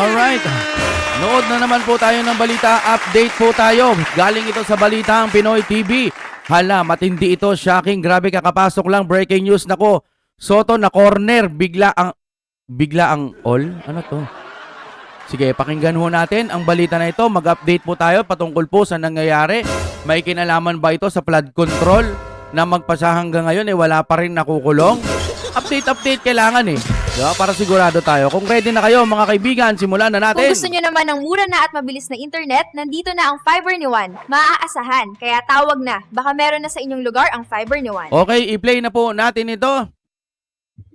Alright. Nood na naman po tayo ng balita. Update po tayo. Galing ito sa balita ang Pinoy TV. Hala, matindi ito. Shocking. Grabe kakapasok lang. Breaking news. Nako, Soto na corner. Bigla ang... Bigla ang all? Ano to? Sige, pakinggan ho natin ang balita na ito. Mag-update po tayo patungkol po sa nangyayari. May kinalaman ba ito sa flood control na magpasa hanggang ngayon eh wala pa rin nakukulong? Update, update kailangan eh. Diba? Para sigurado tayo. Kung ready na kayo mga kaibigan, simulan na natin. Kung gusto nyo naman ng mura na at mabilis na internet, nandito na ang Fiber ni Juan. Maaasahan, kaya tawag na. Baka meron na sa inyong lugar ang Fiber ni Juan. Okay, i-play na po natin ito.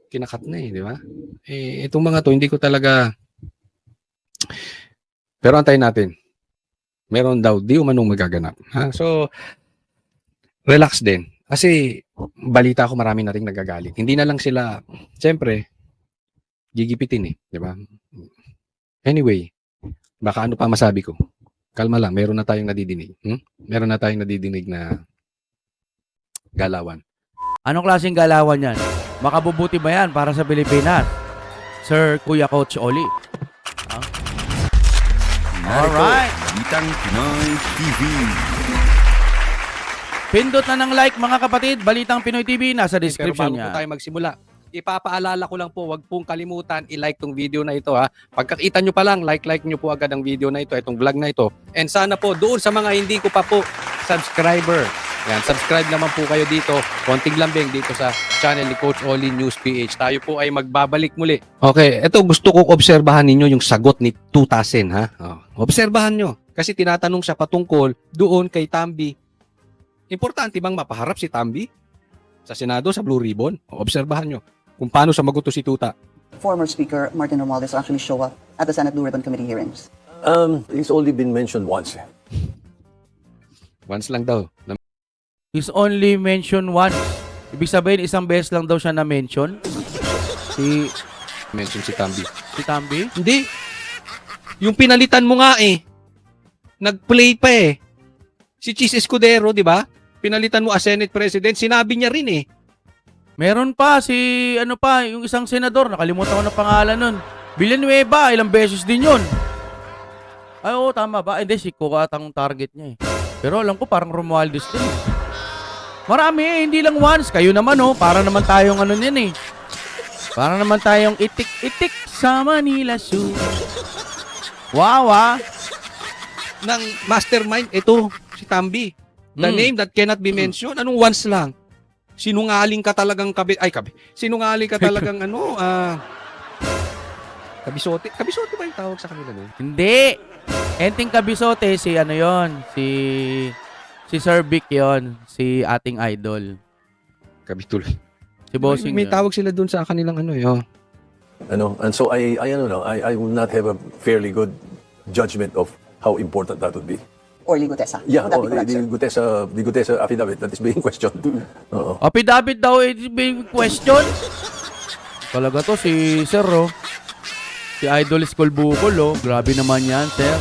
kinakat na eh, di ba? Eh, itong mga to, hindi ko talaga... Pero antayin natin. Meron daw, di umanong magaganap. Ha? So, relax din. Kasi, balita ko marami na rin nagagalit. Hindi na lang sila, siyempre, gigipitin eh, di ba? Anyway, baka ano pa masabi ko? Kalma lang, meron na tayong nadidinig. Hmm? Meron na tayong nadidinig na galawan. Anong klaseng galawan yan? Makabubuti ba yan para sa Pilipinas? Sir Kuya Coach Oli. Narito, Alright. Balitang Pinoy TV. Pindot na ng like mga kapatid. Balitang Pinoy TV nasa Pero description bago niya. po tayo magsimula, ipapaalala ko lang po, wag pong kalimutan i-like tong video na ito ha. Pagkakita nyo pa lang, like-like nyo po agad ang video na ito, itong vlog na ito. And sana po, doon sa mga hindi ko pa po subscriber, yan, subscribe naman po kayo dito, konting lambing dito sa channel ni Coach Oli News PH. Tayo po ay magbabalik muli. Okay, ito gusto kong obserbahan ninyo yung sagot ni 2000 ha. Oh, obserbahan nyo. Kasi tinatanong siya patungkol doon kay Tambi. Importante bang mapaharap si Tambi? sa Senado, sa Blue Ribbon. O, Obserbahan nyo kung paano sumagot to si Tuta. former Speaker Martin Romualdez actually show up at the Senate Blue Ribbon Committee hearings? Um, he's only been mentioned once. eh. Once lang daw. Na- is only mention once. Ibig sabihin, isang beses lang daw siya na-mention. Si, mention si Tambi. si Tambi. Hindi. Yung pinalitan mo nga eh. Nag-play pa eh. Si Cheese Escudero, di ba? Pinalitan mo as Senate President. Sinabi niya rin eh. Meron pa si, ano pa, yung isang senador. Nakalimutan ko na pangalan nun. Villanueva, ilang beses din yun. Ay, oo, tama ba? Hindi, si Kuka ang target niya eh. Pero alam ko parang Romualdez din eh. Marami eh, hindi lang once. Kayo naman oh, para naman tayong ano yan eh. Para naman tayong itik-itik sa Manila Zoo. Wow ah. Ng mastermind, ito, si Tambi. The Mm. name that cannot be mentioned. Anong once lang? Sinungaling ka talagang kabi... Ay, kabi. Sinungaling ka talagang ano, ah... kabisote. Kabisote ba yung tawag sa kanila nun? Hindi. Enting Kabisote, si ano yon si si Sir Vic yon si ating idol. Kabitul. Si Bossing may, may yun. tawag sila dun sa kanilang ano, eh, oh. Ano? And so I, I don't know, I, I will not have a fairly good judgment of how important that would be. Or Ligo Tessa? Yeah, oh, the, the? Gutesa, the Gutesa affidavit that is being questioned. Oo. Affidavit daw eh, may question. Talaga to si Sir oh. Si Idol School Bukol oh. Grabe naman yan, Sir.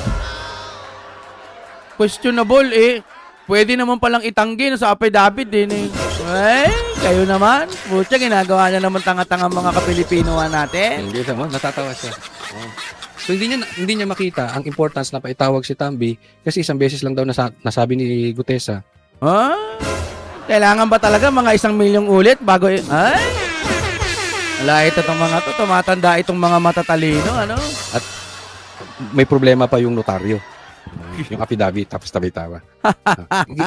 Questionable eh. Pwede naman palang itanggi no, sa affidavit din eh. Ay, kayo naman. Butya, ginagawa niya naman tanga-tanga mga kapilipinoan natin. Hindi naman, natatawa siya. Oh. So hindi niya hindi niya makita ang importance na paitawag si Tambi kasi isang beses lang daw nasa, nasabi ni Gutesa. Ha? Kailangan ba talaga mga isang milyong ulit bago i- Ay! Wala ito itong mga to. Tumatanda itong mga matatalino, ano? May problema pa yung notaryo. yung affidavit tapos tabi-tawa.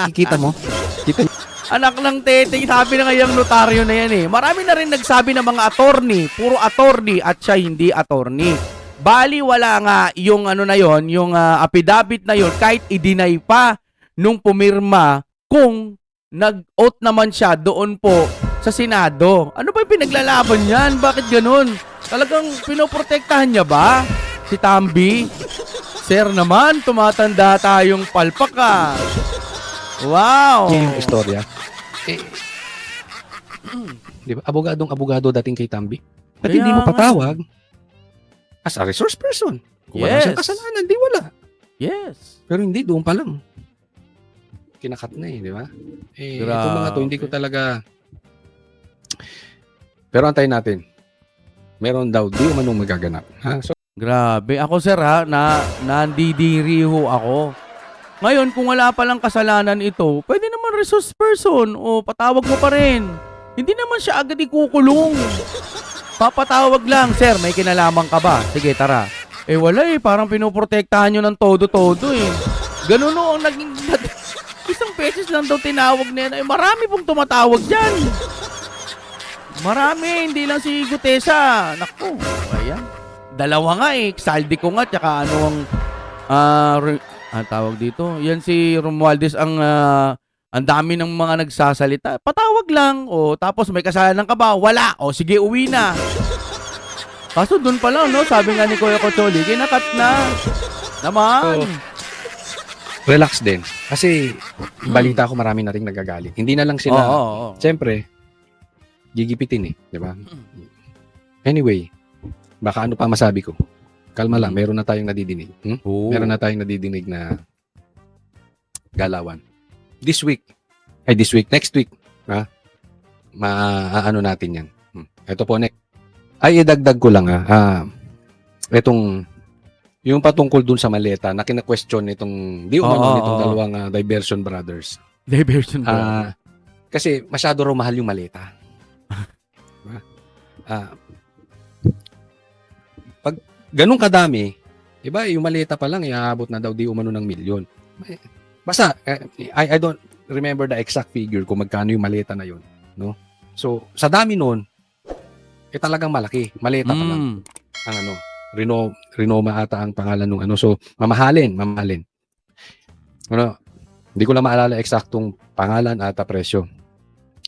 Kikita mo? Kita? Anak ng teteng, sabi na ngayong notaryo na yan eh. Marami na rin nagsabi ng mga attorney, puro attorney at siya hindi attorney. Bali wala nga yung ano na yon, yung ah, affidavit na yon kahit i-deny pa nung pumirma kung nag-oath naman siya doon po sa Senado. Ano ba yung pinaglalaban yan? Bakit ganun? Talagang pinoprotektahan niya ba si Tambi? Sir naman, tumatanda tayong palpak ah. Wow! Yun yung istorya. Eh, di ba? Abogadong abogado dating kay Tambi. At Kaya hindi mo nga. As a resource person. Kung wala Yes. siyang kasalanan, di wala. Yes. Pero hindi, doon pa lang. Kinakat na eh, di ba? Eh, itong mga to, hindi ko talaga... Pero antayin natin. Meron daw, di umanong magaganap. Ha? So, Grabe. Ako sir ha, na nandidiri ho ako. Ngayon, kung wala palang kasalanan ito, pwede naman resource person o patawag mo pa rin. Hindi naman siya agad ikukulong. Papatawag lang, sir, may kinalaman ka ba? Sige, tara. Eh wala eh, parang pinoprotektahan nyo ng todo-todo eh. Ganun o ang naging... Isang beses lang daw tinawag na yan. Eh, marami pong tumatawag dyan. Marami, hindi lang si Gutesa. Naku, ayan. Dalawa nga eh. Saldi ko nga, tsaka ano ang... ah re- ang tawag dito? Yan si Romualdez ang... ah, ang dami ng mga nagsasalita. Patawag lang. O, tapos may kasalanan ka ba? Wala. O, sige, uwi na. Kaso doon pa lang, no? Sabi nga ni Kuya Kocholi, kinakat na. Naman. Relax din. Kasi balita ko marami na rin nagagalit. Hindi na lang Oo, sila. oo, oo. Siyempre, gigipitin eh. Di ba? Anyway, baka ano pa masabi ko? Kalma lang, meron na tayong nadidinig. Hmm? Oo. Meron na tayong nadidinig na galawan. This week, ay this week, next week, ha? Maaano natin yan. Hmm. Ito po, next. Ay, idagdag ko lang ha. Ah, itong, yung patungkol dun sa maleta na kina-question nitong, di umano Oo, nitong oo. dalawang ah, diversion brothers. Diversion ba? Ah, kasi masyado raw mahal yung maleta. Diba? Ah, pag ganun kadami, iba yung maleta pa lang iaabot na daw di umano ng milyon. Basta eh, I I don't remember the exact figure kung magkano yung maleta na yun, no? So, sa dami nun, eh talagang malaki. Maleta pa lang Mm. ang ano, Reno, Renoma ata ang pangalan ng ano. So, mamahalin, mamahalin. Ano, hindi ko lang maalala eksaktong pangalan at presyo.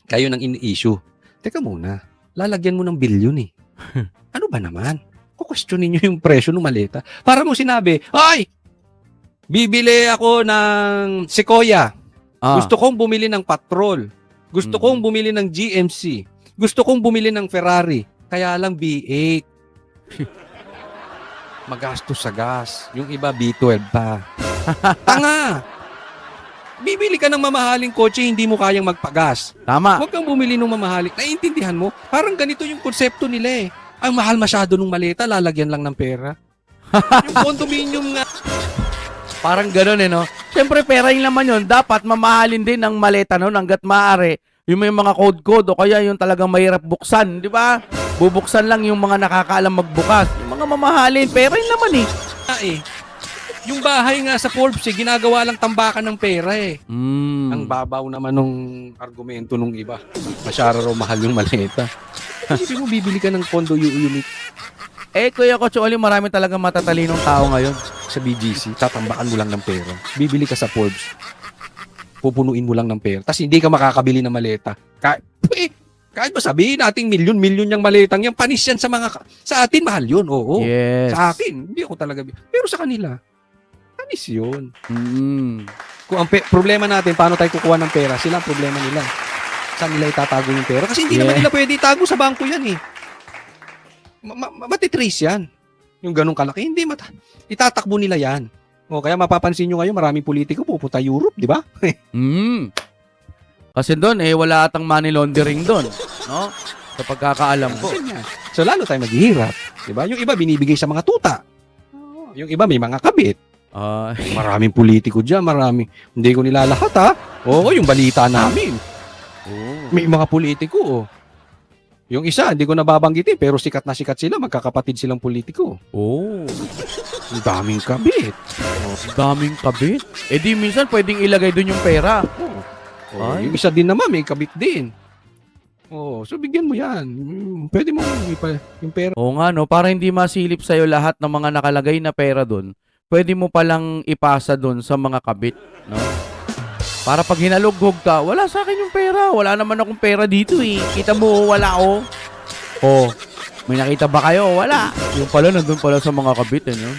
Kayo nang in-issue. Teka muna, lalagyan mo ng bilyon eh. ano ba naman? Kukwestiyonin nyo yung presyo ng maleta. Para mo sinabi, ay, bibili ako ng Sequoia. Ah. Gusto kong bumili ng Patrol. Gusto Mm. kong bumili ng GMC. Gusto kong bumili ng Ferrari. Kaya lang B8. Magastos sa gas. Yung iba B12 pa. Tanga! Bibili ka ng mamahaling kotse, hindi mo kayang magpagas. Tama. Huwag kang bumili ng mamahaling. Naiintindihan mo? Parang ganito yung konsepto nila eh. Ang mahal masyado ng maleta, lalagyan lang ng pera. yung condominium nga. Parang ganun eh, no? Siyempre, pera yung laman yun. Dapat mamahalin din ang maleta nun hanggat maaari. Yung may mga code-code o kaya yung talagang mahirap buksan, di ba? Bubuksan lang yung mga nakakaalam magbukas. Yung mga mamahalin, pera yung laman eh. Ah, eh. Yung bahay nga sa Forbes eh, ginagawa lang tambakan ng pera eh. Mm. Ang babaw naman nung argumento nung iba. Masyara raw mahal yung maleta. Kasi mo bibili ka ng condo u- unit Eh, Kuya Coach Oli, marami talaga matatalinong tao ngayon. Sa BGC, tatambakan mo lang ng pera. Bibili ka sa Forbes, pupunuin mo lang ng pera. Tapos hindi ka makakabili ng maleta. Kahit, eh, kahit ba sabihin nating milyon-milyon yung maletang yan, panis yan sa mga, sa atin mahal yun, oo. Yes. Sa akin, hindi ako talaga, pero sa kanila, panis yun. Mm. Kung ang pe- problema natin, paano tayo kukuha ng pera, sila ang problema nila. Saan nila itatago yung pera? Kasi hindi Yeah. naman nila pwede itago sa bangko yan eh. Ma- ma- matitrace yan. Yung ganong kalaki. Hindi, mata- itatakbo nila yan. O kaya mapapansin nyo ngayon, maraming politiko pupunta Europe, di ba? Mm. Kasi doon, eh, wala atang money laundering doon. No? Sa pagkakaalam ko. So lalo tayo maghihirap. Di ba? Yung iba binibigay sa mga tuta. Yung iba may mga kabit. Ah, Maraming politiko dyan, marami. Hindi ko nilalahat ha. Oo, yung balita namin. oh. May mga politiko, oh. Yung isa, hindi ko nababanggitin, pero sikat na sikat sila, magkakapatid silang politiko. Oh. Ang daming kabit. Daming kabit. Eh di minsan pwedeng ilagay doon yung pera. Oh, Ay. yung isa din naman, may kabit din. Oh, so bigyan mo yan. Mm, Pwede mo ipa, yung pera. Oo nga no, para hindi masilip sa'yo lahat ng mga nakalagay na pera doon, pwede mo palang ipasa doon sa mga kabit, no? Para pag hinalughog ka, wala sa akin yung pera. Wala naman akong pera dito eh. Kita mo, wala oh. Oh, may nakita ba kayo? Wala. Yung pala, nandun pala sa mga kabit, eh, no?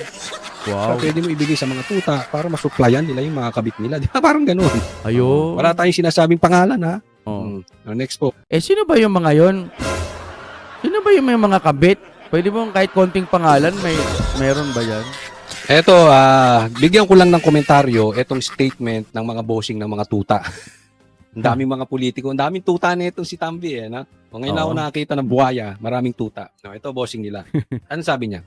So, Wow. pwede mo ibigay sa mga tuta para masuplayan nila yung mga kabit nila. Di ba? Parang ganun. Ayun. Wala tayong sinasabing pangalan, ha? Oh. Mm. Oh, next po. Eh, sino ba yung mga yon? Sino ba yung may mga kabit? Pwede mo kahit konting pangalan, may meron ba yan? Eto, ah, bigyan ko lang ng komentaryo itong statement ng mga bossing ng mga tuta. Ang daming mga politiko, ang daming tuta nito si Tambi eh, na? O ngayon Oo. ako nakakita ng buhaya, maraming tuta. No, ito bossing nila. ano sabi niya?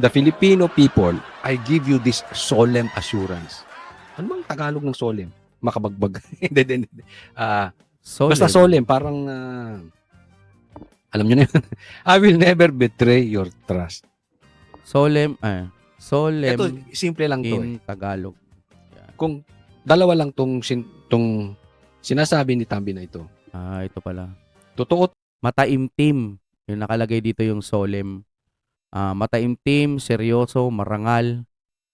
The Filipino people, I give you this solemn assurance. Ano bang Tagalog ng solemn? Makabagbag. Hindi, hindi, hindi. Ah, Solemn. Basta solemn, parang ah, alam niyo na yun. I will never betray your trust. Solemn. Eh. Solemn Ito, simple lang to. eh. Tagalog. Kung dalawa lang tong, sin, tong sinasabi ni Tambi na ito, Ah, ito pala. totoo Mataimtim. Yung nakalagay dito yung solemn. Ah, mataimtim, seryoso, marangal.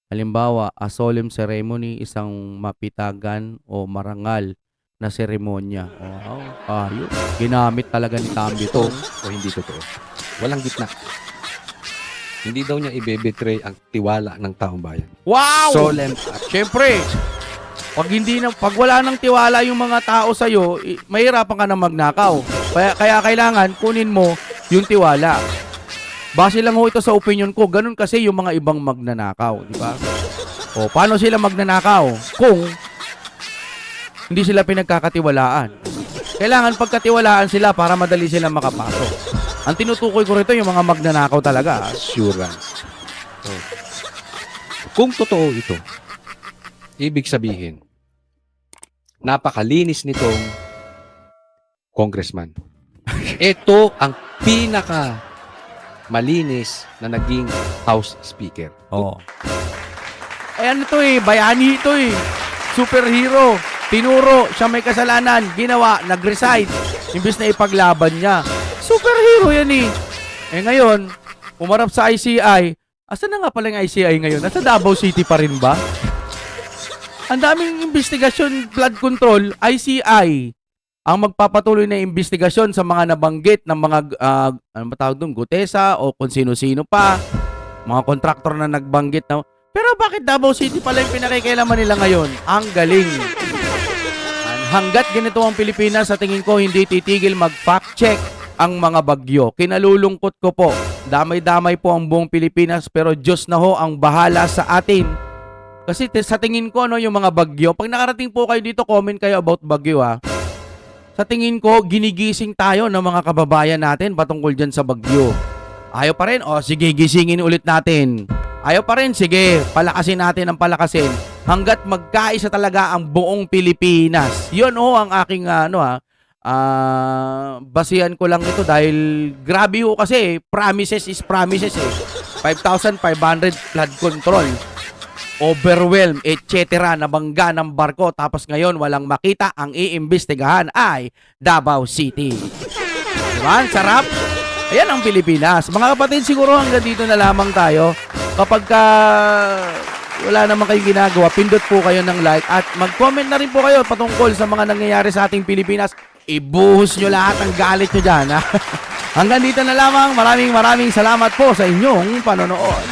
Halimbawa, a solemn ceremony, isang mapitagan o marangal na seremonya. Wow, ayos. Ginamit talaga ni Tambi to. o hindi totoo. Walang gitna. Hindi daw niya ibebetray ang tiwala ng taong bayan. Wow! Solemn at Siyempre, pag hindi na, pag wala nang tiwala yung mga tao sa iyo, mahirapan ka na magnakaw. Kaya, kaya kailangan kunin mo yung tiwala. Base lang ho ito sa opinion ko, ganun kasi yung mga ibang magnanakaw, di ba? O paano sila magnanakaw? Kung hindi sila pinagkakatiwalaan. Kailangan pagkatiwalaan sila para madali sila makapasok. Ang tinutukoy ko rito yung mga magnanakaw talaga. ah. assurance. So, kung totoo ito, ibig sabihin, napakalinis nitong congressman. Ito ang pinaka malinis na naging House Speaker. Oo. Eh ano to eh, bayani ito eh. Superhero. Tinuro, siya may kasalanan, ginawa, nag-resign. Imbis na ipaglaban niya. Superhero yan eh. Eh ngayon, umarap sa ICI. Asan na nga pala yung ICI ngayon? Nasa Davao City pa rin ba? Ang daming investigasyon, flood control, ICI ang magpapatuloy na investigasyon sa mga nabanggit ng mga ah, ano ba tawag doon, Gutesa o kung sino-sino pa mga kontraktor na nagbanggit na pero bakit Davao City pala yung pinakikialaman nila ngayon? Ang galing. Hanggat ganito ang Pilipinas, sa tingin ko hindi titigil mag-fact check ang mga bagyo. Kinalulungkot ko po. Damay-damay po ang buong Pilipinas pero Diyos na ho ang bahala sa atin. Kasi sa tingin ko no yung mga bagyo, pag nakarating po kayo dito, comment kayo about bagyo ha. Sa tingin ko, ginigising tayo ng mga kababayan natin patungkol dyan sa bagyo. Ayaw pa rin? O sige, gisingin ulit natin. Ayaw pa rin? Sige, palakasin natin ang palakasin. Hanggat magkaisa talaga ang buong Pilipinas. Yun ho ang aking ano ha. Ah, basihan ko lang ito dahil grabe ho kasi promises is promises eh. 5,500 flood control. Overwhelm, etc. Nabangga ng barko tapos ngayon walang makita ang iimbestigahan ay Davao City. Diba? Sarap. Ayan ang Pilipinas. Mga kapatid, siguro hanggang dito na lamang tayo. Kapag ka wala naman kayong ginagawa, pindot po kayo ng like at mag-comment na rin po kayo patungkol sa mga nangyayari sa ating Pilipinas. Ibuhos nyo lahat ang galit nyo dyan. Ha? hanggang dito na lamang. Maraming maraming salamat po sa inyong panonood.